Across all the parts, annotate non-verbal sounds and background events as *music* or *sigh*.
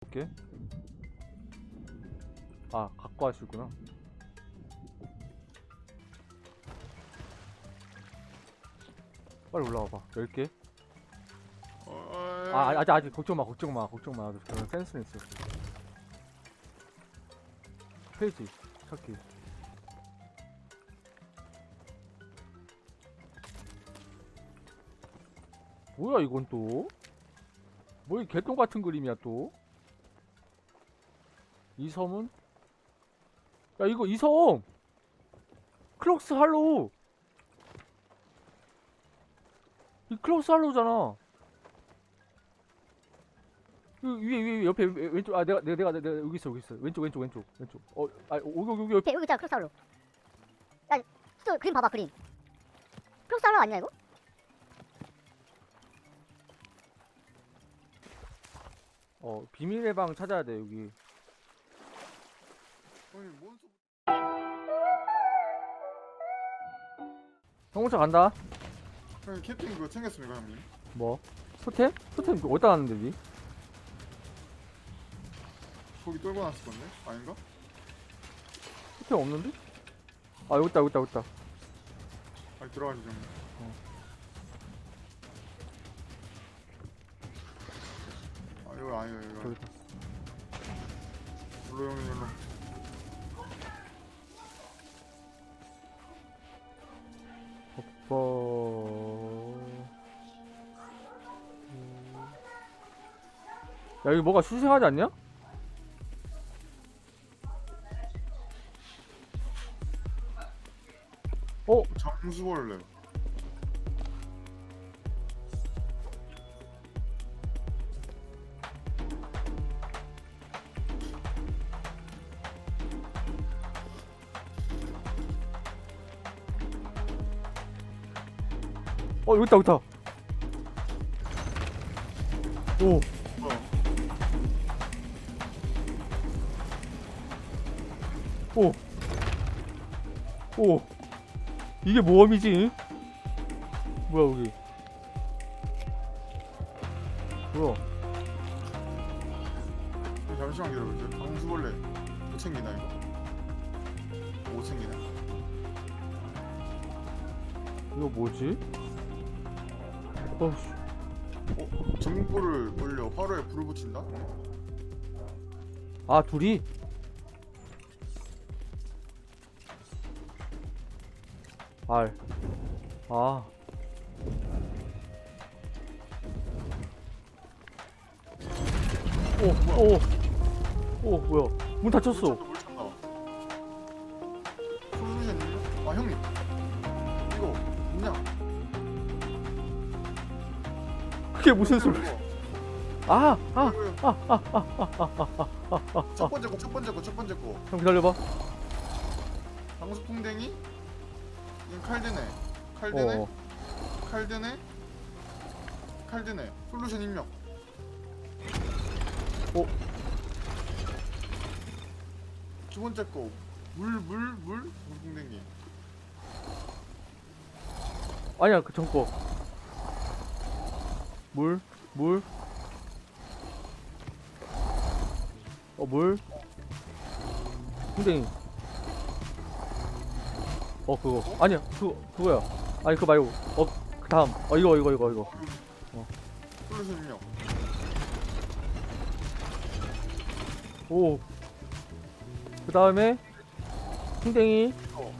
볼게. 아, 갖고 하시구나. 빨리 올라와 봐. 10개. 아, 아직 아직 아직 걱정 마. 걱정 마. 걱정 마. 그런 센스는 있어. 페이지 찾기. 뭐야 이건 또? 뭐이 개똥 같은 그림이야 또? 이 섬은? 야 이거 이 섬! 클록스 할로우! 이 클록스 할로우잖아 이 위에 위에 옆에 왼- 왼쪽 아 내가 내가 내가, 내가 여기 있어 여기 있어 왼쪽 왼쪽 왼쪽 왼쪽 어아 여기 여기 여기 옆에 여기 있잖아 크로스알로 야또 그림 봐봐 그림 크로스알로 아니야 이거? 어 비밀의 방 찾아야 돼 여기 형부터 간다 형님 캡틴 그거 챙겼습니까 형님? 뭐 토템? 토템 이거 어디다 놨는데 니? 거기 떨고 놨을 건데? 아닌가? 토템 없는데? 아 여기 있다 여기 있다 여기 있다 아니 들어가시죠 형님 아 이거 아니에요 이거 저기 있다 일로 형님 일로 뭐... 야 여기 뭐가 수생하지 않냐? 어? 장수벌레 어 여기 있다 여기 있다 오 오. 오. 이게 모험이지? 뭐야, 여기. 뭐야. 형, 잠시만 기다려보세요 장수벌레 못 챙기나 이거? 못 챙기네 이거 뭐지? 어씨. 어? 전구를 올려 화로에 불을 붙인다? 아, 둘이? 알. 아. 오, 오. 오, 뭐야. 문 닫혔어. 그게 무슨 소리. 아, 아. 이거요. 첫 번째 거, 첫 번째 거, 첫 번째 거. 형 기다려봐. 방수풍뎅이, 이건 칼드네, 칼드네, 어. 칼드네, 칼드네. 솔루션 입력. 어? 두 번째 거, 물, 물, 물, 방수풍뎅이. 아니야 그 전거 물, 물, 어 물, 풍뎅이. 어 그거 아니야 그거 그거야. 아니 그거 말고 어 그 다음 어 이거 이거 이거 이거. 입력. 오. 그 다음에 풍뎅이 어.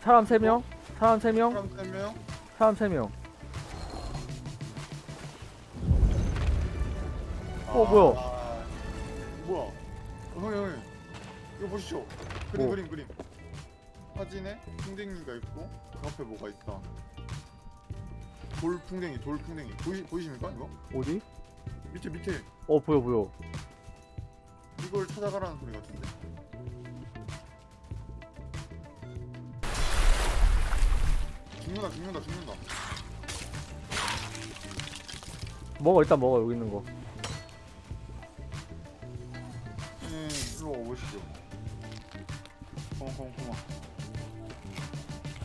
사람 세 명, 사람 세 명, 사람 세 명. 사람 세 명. 어, 뭐야? 아, 뭐야? 어, 형님, 형님. 이거 보시죠. 그림, 뭐? 그림, 그림. 사진에 풍뎅이가 있고 그 앞에 뭐가 있다. 돌 풍뎅이, 돌 풍뎅이. 보이, 보이십니까 이거? 어디? 밑에 밑에 어 보여 보여. 이걸 찾아가라는 소리 같은데. 죽는다, 죽는다, 죽는다. 먹어 일단 먹어 여기 있는 거. 보시죠. 콩콩 콩아.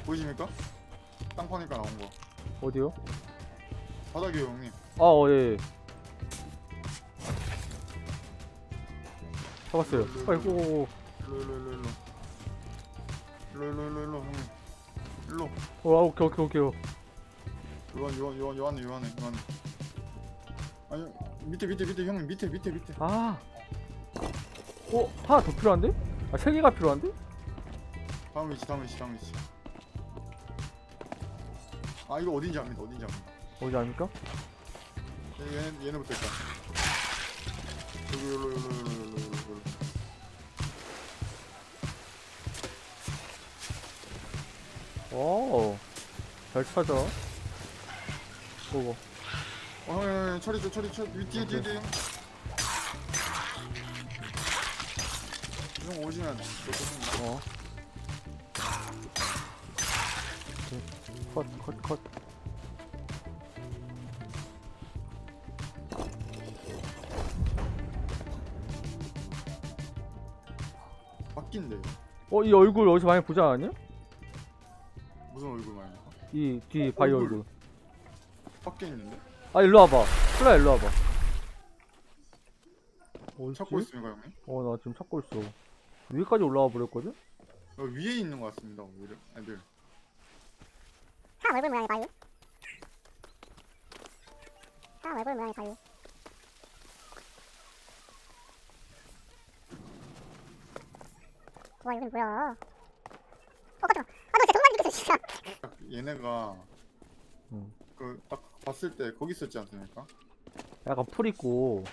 보이십니까? 땅 파니까 나온 거. 어디요? 바닥이요, 형님. 아, 어, 예. 예. 잡았어요. 아이고, 일로 일로 일로 일로. 형님. 일로. 어, 아, 오케이, 오케이, 오케이. 요한 요한 요한 요한, 요한, 요한. 아니 밑에 밑에 밑에 형님 밑에 밑에 밑에. 아, 어, 하나 더 필요한데? 아, 세 개가 필요한데? 다음 위치 다음 위치 다음 위치 아 이거 어딘지 압니다 어딘지 압니다 어디 아닙니까? 얘- 얘네 얘네부터 일단 여기 여기 여기 여기 여기 여기 오. 잘 찾아. 고고. 어, 예, 예, 처리 줘, 처리 쳐. 뒤에, 뒤에, 뒤에, 뒤 형 오시면 좋겠습니다. 어. 컷, 컷, 컷. 바뀐데 어, 이 얼굴 어디서 많이 보지 않았냐? 무슨 얼굴 말이야? 이 뒤 바위 얼굴. 얼굴. 바뀌어 있는데? 아, 일로 와봐. 플라 일로 와봐. 찾고 있습니까 형님? 어, 나 지금 찾고 있어. 위까지 올라와 버렸거든? 여기 위에 있는 것 같습니다. 오히려 애들. 사람 얼굴 모양의 바위. 사람 얼굴 모양의 바위. 와 이건 뭐야? 어 깜짝아. 아너 진짜 정말 죽겠어 진짜. 딱 *laughs* 얘네가 음. 그딱 봤을 때 거기 있었지 않습니까? 약간 풀 있고,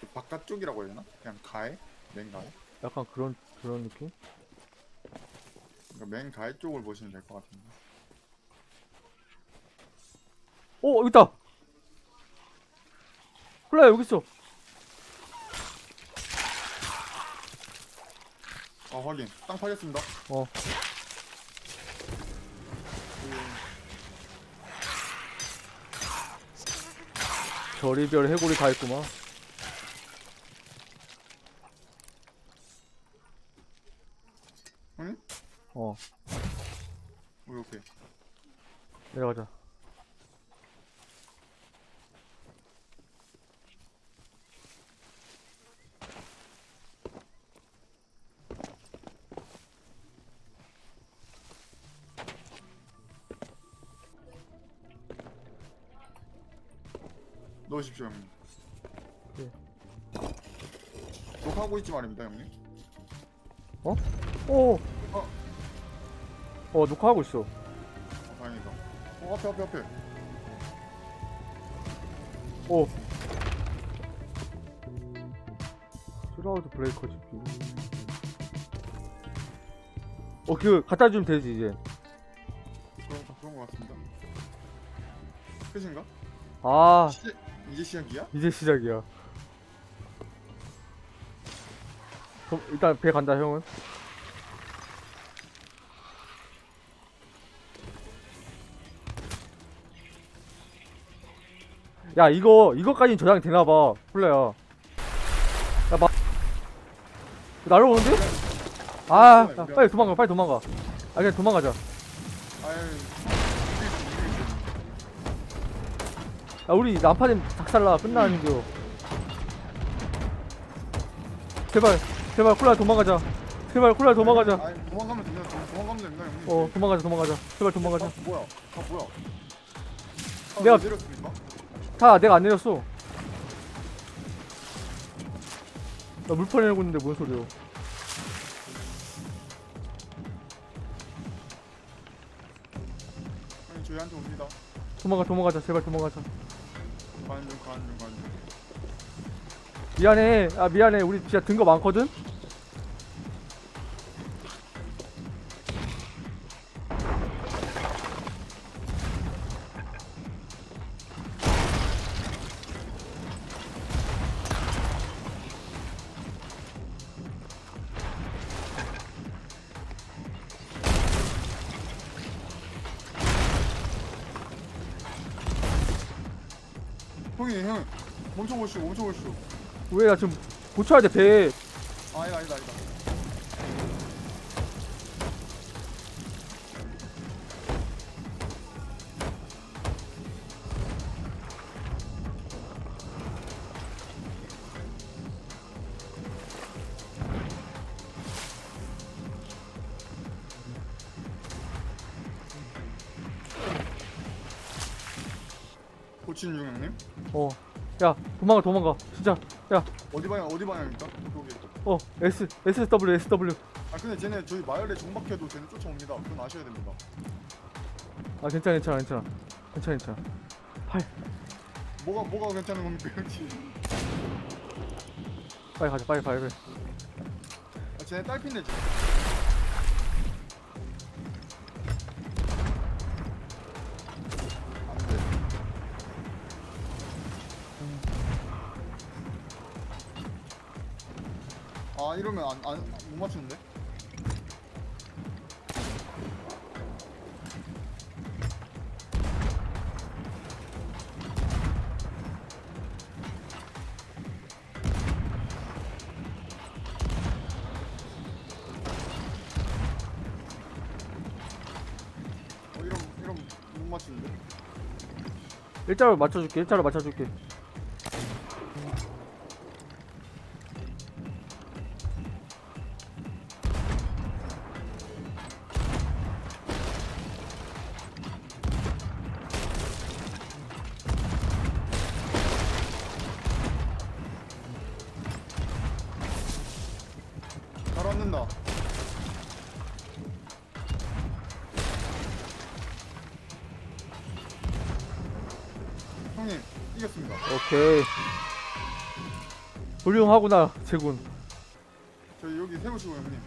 그 바깥쪽이라고 해야 되나? 그냥 가해? 맨 가해? 약간 그런, 그런 느낌? 그러니까 맨 가해 쪽을 보시면 될 것 같은데. 오, 여기 있다! 플라야, 여기 있어! 아 확인. 땅 파겠습니다. 어. 별이별 해골이 다 있구만. 형님? 어, 오, 오케이. 내려가자. 넣으십시오 형님. 네. 녹하고 있지 말입니다 형님. 오! 어. 어, 녹화하고 있어. 어, 다행이다. 어 앞에 앞에 앞에. 오. 슈라우드 브레이커 집기. 어, 그, 갖다 주면 되지, 이제. 그런 그런 것 같습니다. 끝인가? 아, 시, 이제 시작이야? 이제 시작이야. 그럼 일단 배 간다, 형은. 야, 이거, 이거까지 저장이 되나봐. 플레야. 야, 막. 나를 오는데? 아, 야, 빨리 도망가, 빨리 도망가. 아, 그냥 도망가자. 야, 우리 난파된 작살나 끝나는겨. 제발, 제발 콜라 도망가자. 제발 콜라 도망가자. 아니 도망가면. 도- 도망가면 됩니다 형님. 어, 도망가자, 도망가자. 제발 도망가자. 아, 뭐야? 아 뭐야? 아, 내가- 왜 내렸습니까? 다 내가 안 내렸어. 나 물판에 내고 있는데 뭔 소리야? 형님 저희한테 옵니다. 도망가, 도망가자. 제발 도망가자. 가는 중 가는 중 가는 중. 미안해. 아, 미안해. 우리 진짜 든 거 많거든? 형님 형 멈춰 보시오 멈춰 보시오. 왜 나 지금 고쳐야 돼, 배. 아, 아니다 아니다 아니다. 치는 중 형님? 어 야 도망가 도망가 진짜 어디 방향 어디 방향입니까? 여기. 어 S SW SW 아 근데 쟤네 저희 마을에 정박해도 쟤네 쫓아옵니다. 그건 아셔야 됩니다. 아 괜찮아 괜찮아 괜찮아 괜찮아 괜찮아 뭐가 뭐가 괜찮은 겁니까 형님? 빨리 가자 빨리 빨리 빨리 아, 쟤네 딸핀데 지금. 아 이러면 안 안? 어못 맞추는데? 일자로 맞춰줄게 일자로 맞춰줄게 이겼습니다. 오케이 훌륭하구나 제군 저희 여기 세우시고 형님.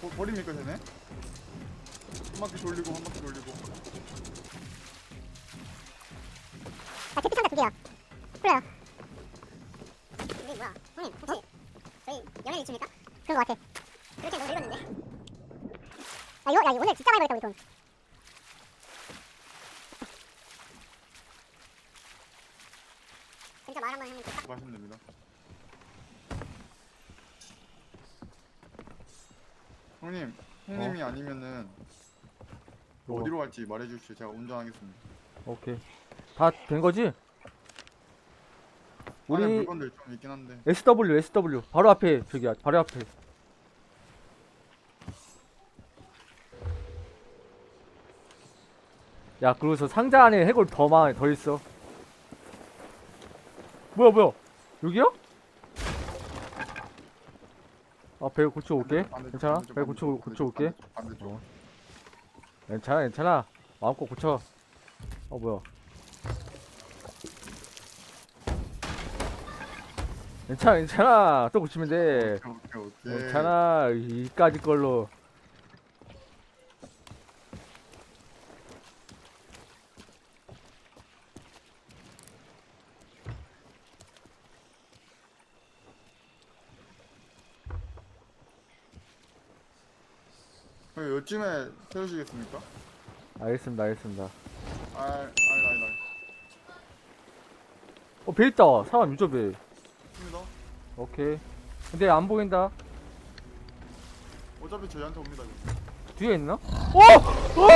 버, 버립니까 쟤네? 한 바퀴 돌리고 한 바퀴 돌리고. 아 대피 상자 두 개야 그래요 근데 뭐야 형님 혹시 저희 연예인 있습니까? 그런 거 같아 그렇게 너무 읽었는데 야 이거 야 이거 오늘 진짜 많이 벌었다 우리 돈 진짜 말 한번 형님 가시면 됩니다. 형님, 형님이 아니면은 뭐, 어디로 갈지 말해주시오. 제가 운전하겠습니다. 오케이 다 된 거지? 안에 우리 물건들 좀 있긴 한데. SW SW 바로 앞에 저기야 바로 앞에 야 그러고서 상자 안에 해골 더 많이 더 있어 뭐야 뭐야 여기야? 아 배우 고쳐 올게. 반대쪽, 괜찮아? 반대쪽, 배우 고쳐 반대쪽, 고쳐 올게. 반대쪽, 반대쪽. 괜찮아 괜찮아. 마음껏 고쳐. 어 뭐야. 괜찮아 괜찮아. 또 고치면 돼. 오케이, 오케이, 오케이. 괜찮아. 이까지 걸로 형님, 요쯤에 세우시겠습니까? 알겠습니다 알겠습니다 아, 아니, 아니, 아니. 어배 있다 사람 유저 배 있습니다. 오케이 근데 안 보인다 어차피 저희한테 옵니다. 이거. 뒤에 있나? 어! 어!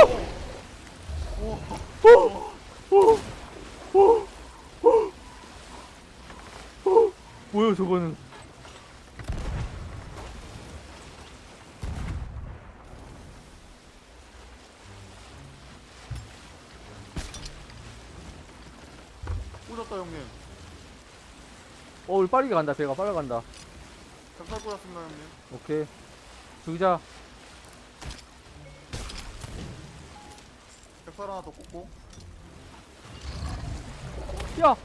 오, 뭐야 저거는 꽂았다 형님. 어 우리 빠르게 간다. 배가 빠르게 간다. 잘 꽂았습니다 형님. 오케이. 죽이자. 벽살 하나 더 꽂고. 야